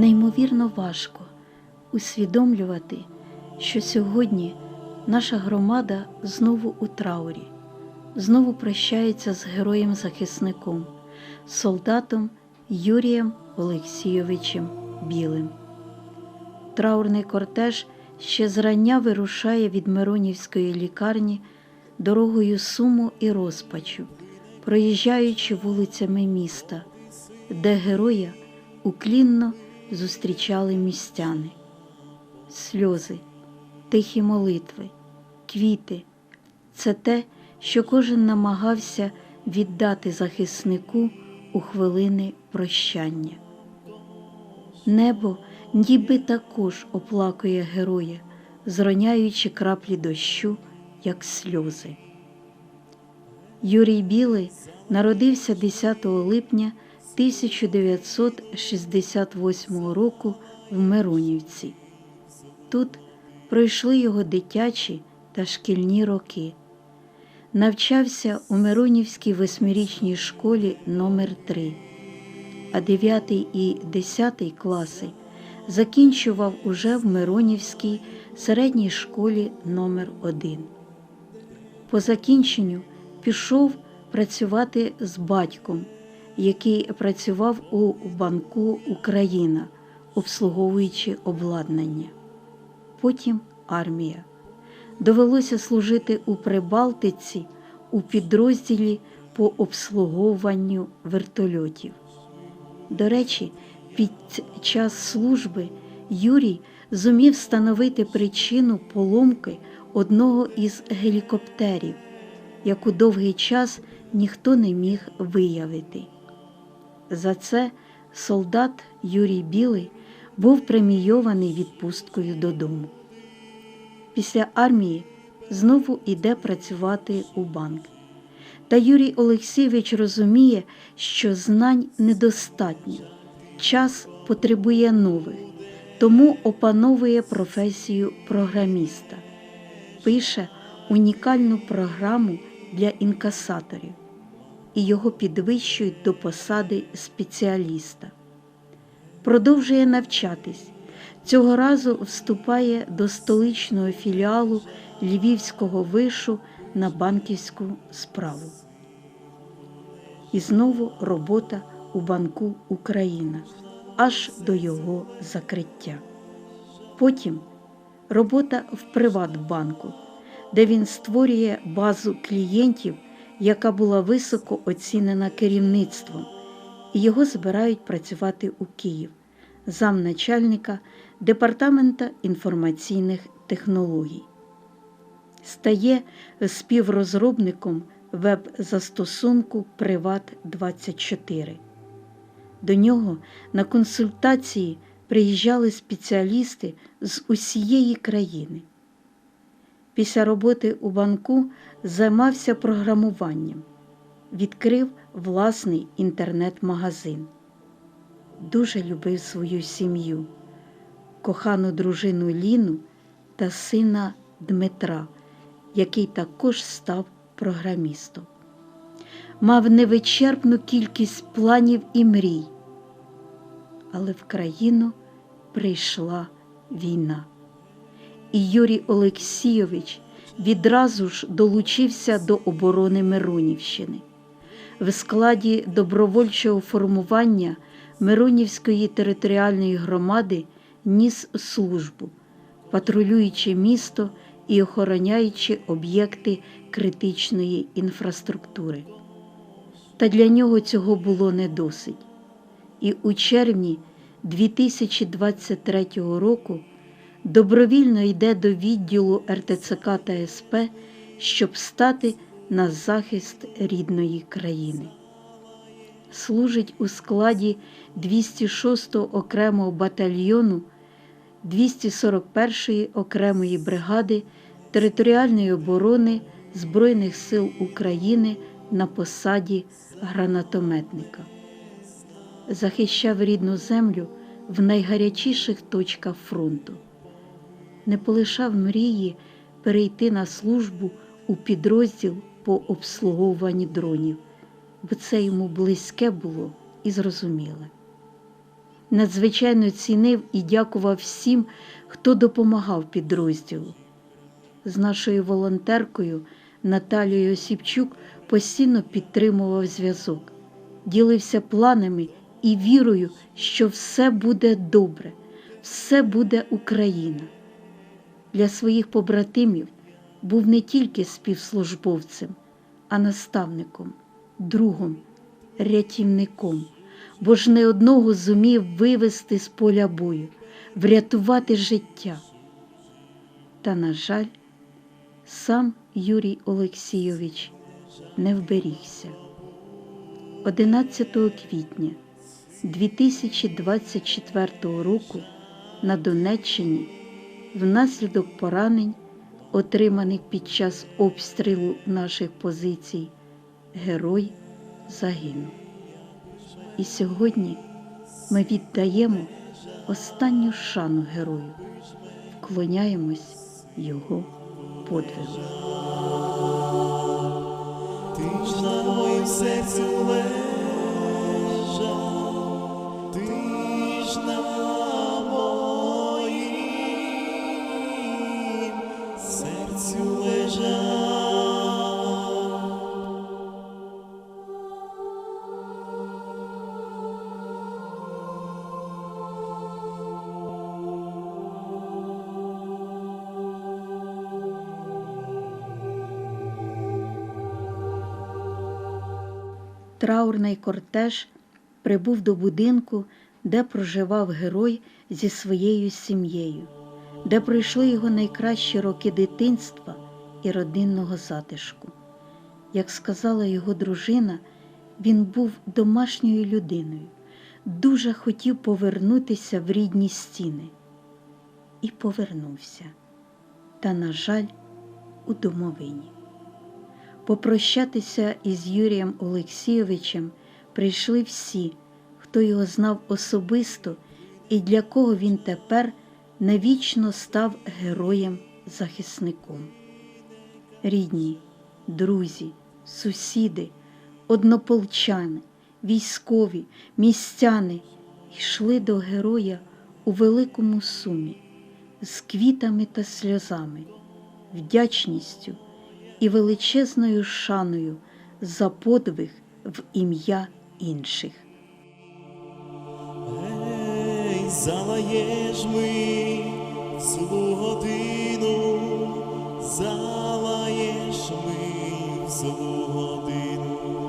Неймовірно важко усвідомлювати, що сьогодні наша громада знову у траурі, знову прощається з героєм-захисником, солдатом Юрієм Олексійовичем Білим. Траурний кортеж ще зрання вирушає від Миронівської лікарні дорогою суму і розпачу, проїжджаючи вулицями міста, де героя уклінно зустрічали містяни. Сльози, тихі молитви, квіти це те, що кожен намагався віддати захиснику у хвилини прощання. Небо ніби також оплакує героя, зроняючи краплі дощу, як сльози. Юрій Білий народився 10 липня 1968 року в Миронівці. Тут пройшли його дитячі та шкільні роки. Навчався у Миронівській восьмирічній школі номер 3 а 9 і 10 класи закінчував уже в Миронівській середній школі номер 1 По закінченню пішов працювати з батьком, який працював у банку Україна, обслуговуючи обладнання. Потім армія. Довелося служити у Прибалтиці у підрозділі по обслуговуванню вертольотів. До речі, під час служби Юрій зумів встановити причину поломки одного із гелікоптерів, яку довгий час ніхто не міг виявити. За це солдат Юрій Білий був премійований відпусткою додому. Після армії знову йде працювати у банк. Та Юрій Олексійович розуміє, що знань недостатньо, час потребує нових, тому опановує професію програміста, пише унікальну програму для інкасаторів і його підвищують до посади спеціаліста. Продовжує навчатись. Цього разу вступає до столичного філіалу Львівського вишу на банківську справу. І знову робота у банку Україна аж до його закриття. Потім робота в Приватбанку, де він створює базу клієнтів, яка була високо оцінена керівництвом, і його збирають працювати у Київ, замначальника Департамента інформаційних технологій. Стає співрозробником веб-застосунку Приват 24 До нього на консультації приїжджали спеціалісти з усієї країни. Після роботи у банку займався програмуванням, відкрив власний інтернет-магазин. Дуже любив свою сім'ю, кохану дружину Ліну та сина Дмитра який також став програмістом. Мав невичерпну кількість планів і мрій, але в країну прийшла війна. І Юрій Олексійович відразу ж долучився до оборони Миронівщини. В складі добровольчого формування Миронівської територіальної громади ніс службу, патрулюючи місто і охороняючи об'єкти критичної інфраструктури. Та для нього цього було не досить. І у червні 2023 року добровільно йде до відділу РТЦК та СП, щоб стати на захист рідної країни. Служить у складі 206-го окремого батальйону 241-ї окремої бригади територіальної оборони Збройних сил України на посаді гранатометника. Захищав рідну землю в найгарячіших точках фронту, не полишав мрії перейти на службу у підрозділ по обслуговуванні дронів, бо це йому близьке було і зрозуміле. надзвичайно цінив і дякував всім, хто допомагав підрозділу. З нашою волонтеркою Наталією Осіпчук постійно підтримував зв'язок, ділився планами і вірою, що все буде добре, все буде Україна. Для своїх побратимів був не тільки співслужбовцем, а наставником, другом, рятівником, бо ж не одного зумів вивести з поля бою, врятувати життя. Та, на жаль, сам Юрій Олексійович не вберігся. 11 квітня 2024 року на Донеччині внаслідок поранень, отриманих під час обстрілу наших позицій, герой загинув. І сьогодні ми віддаємо останню шану герою, вклоняємось його подвигу. Ти ж на моїм серці лежав, Траурний кортеж прибув до будинку, де проживав герой зі своєю сім'єю, де пройшли його найкращі роки дитинства і родинного затишку. Як сказала його дружина, він був домашньою людиною, дуже хотів повернутися в рідні стіни. І повернувся, та, на жаль, у домовині. Попрощатися із Юрієм Олексійовичем прийшли всі, хто його знав особисто і для кого він тепер навічно став героєм-захисником. Рідні, друзі, сусіди, однополчани, військові, містяни йшли до героя у великому сумі, з квітами та сльозами, вдячністю і величезною шаною за подвиг в ім'я інших. Ей, залаєш ми злу годину, залаєш ми злу годину.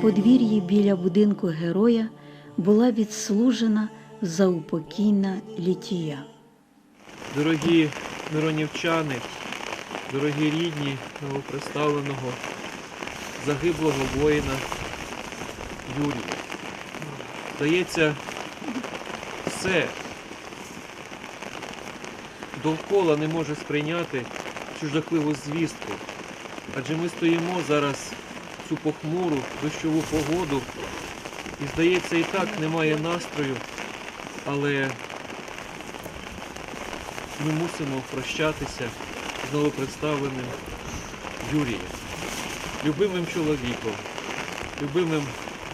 Подвір'ї біля будинку героя була відслужена заупокійна літія. Дорогі миронівчани, дорогі рідні новоприставленого загиблого воїна Юрія. Здається, все довкола не може сприйняти цю жахливу звістку. Адже ми стоїмо зараз цю похмуру, дощову погоду, і здається, і так немає настрою, але ми мусимо прощатися з новопредставленим Юрієм, любимим чоловіком, любимим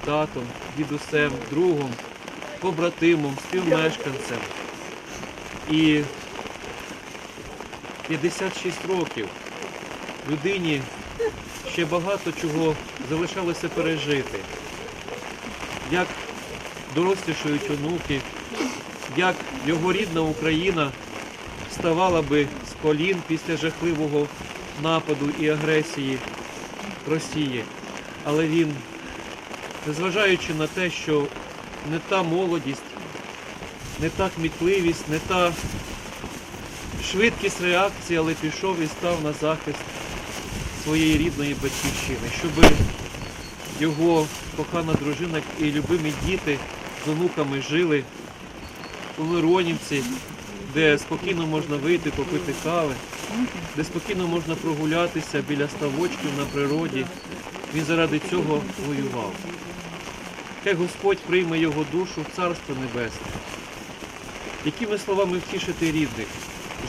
татом, дідусем, другом, побратимом, співмешканцем. І 56 років людині ще багато чого залишалося пережити. Як дорослішають онуки, як його рідна Україна вставала би з колін після жахливого нападу і агресії Росії. Але він, незважаючи на те, що не та молодість, не та кмітливість, не та швидкість реакції, але пішов і став на захист своєї рідної батьківщини, щоб його кохана дружина і любимі діти з онуками жили у Миронівці, де спокійно можна вийти, попити кави, де спокійно можна прогулятися біля ставочків на природі. Він заради цього воював. хай Господь прийме його душу в Царство Небесне. Якими словами втішити рідних?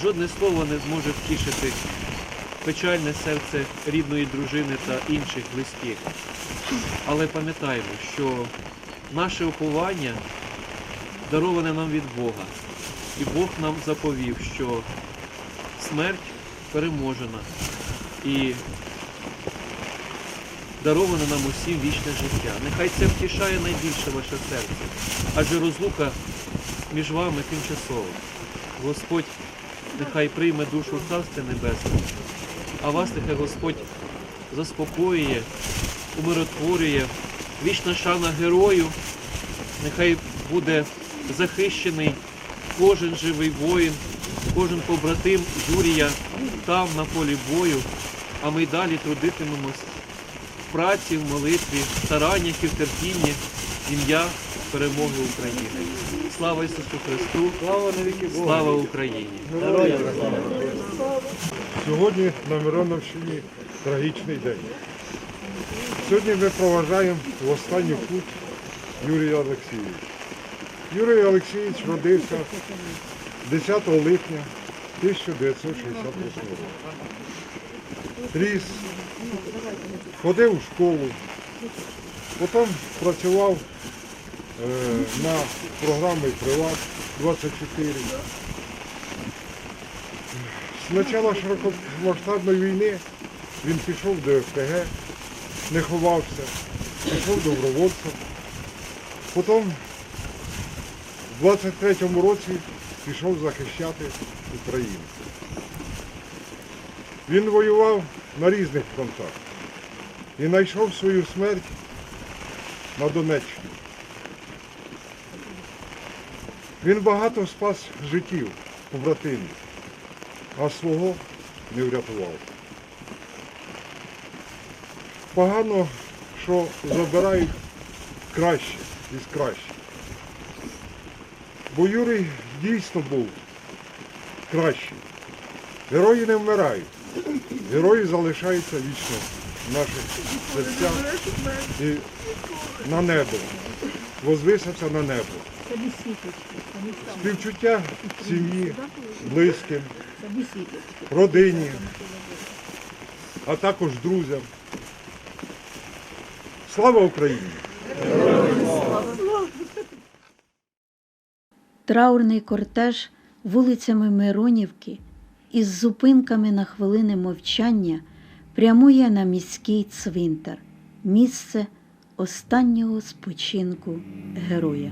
Жодне слово не зможе втішити печальне серце рідної дружини та інших близьких. Але пам'ятаємо, що наше уповання дароване нам від Бога. І Бог нам заповів, що смерть переможена і дароване нам усім вічне життя. Нехай це втішає найбільше ваше серце, адже розлука між вами тимчасова. Господь нехай прийме душу в Царстві Небесне, а вас нехай Господь заспокоює, умиротворює, вічна шана герою, нехай буде захищений кожен живий воїн, кожен побратим Юрія там на полі бою, а ми й далі трудитимемось в праці, в молитві, в стараннях і в терпінні ім'я перемоги України. Слава Ісусу Христу! Слава навіки Богу! Слава Україні! Сьогодні на Мироновщині трагічний день. Сьогодні ми проважаємо в останню путь Юрія Олексійовича. Юрій Олексійович родився 10 липня 1968 року. Ріс, ходив у школу, потім працював е, на програмі Приват 24. Початку широкомасштабної війни він пішов до ФТГ, не ховався, пішов добровольцем. Потім в 23-му році пішов захищати Україну. Він воював на різних фронтах і знайшов свою смерть на Донеччині. Він багато спас життів побратимів а свого не врятував. Погано, що забирають краще із краще. Бо Юрій дійсно був кращий. Герої не вмирають. Герої залишаються вічно в наших серцях і на небо. Возвисяться на небо. Співчуття сім'ї, близьким, родині, а також друзям. Слава Україні! Траурний кортеж вулицями Миронівки із зупинками на хвилини мовчання прямує на міський цвинтар, місце останнього спочинку героя.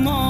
заплачено,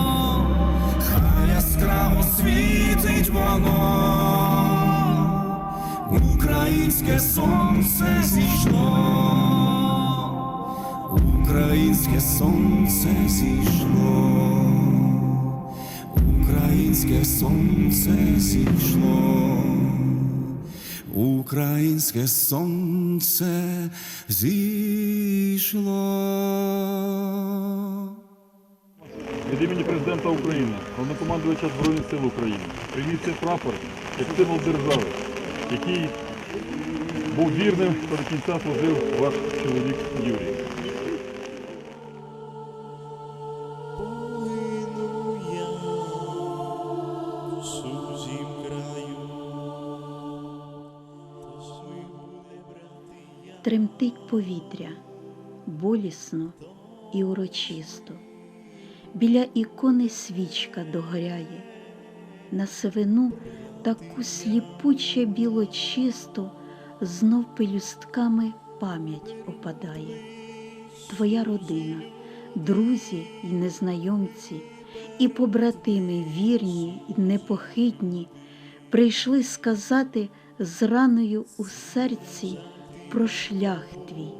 яскраво світить воно, українське сонце зійшло, українське сонце зійшло, українське сонце зійшло. Українське сонце зійшло. Від імені президента України, головнокомандувача Збройних сил України, цей прапор як символ держави, який був вірним та до кінця служив ваш чоловік Юрій. Тремтить повітря, болісно і урочисто. Біля ікони свічка догоряє, на сивину таку сліпуче білочисту, знов пелюстками пам'ять опадає. Твоя родина, друзі й незнайомці, і побратими вірні й непохитні прийшли сказати з раною у серці про шлях твій,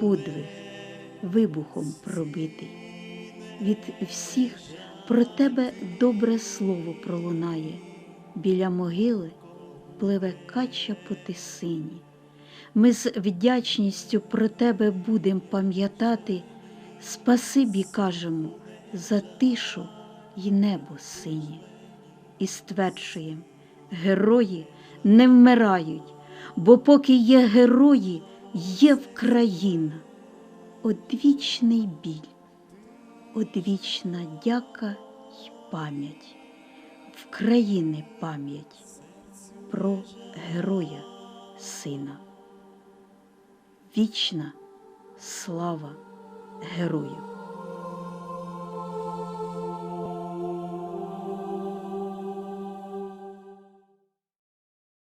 подвиг, вибухом пробитий. Від всіх про тебе добре слово пролунає, біля могили пливе кача по тисині. Ми з вдячністю про тебе будем пам'ятати, спасибі кажемо за тишу й небо синє. І стверджуєм, герої не вмирають, бо поки є герої, є Вкраїна, одвічний біль, одвічна дяка й пам'ять, в країни пам'ять про героя сина. Вічна слава герою!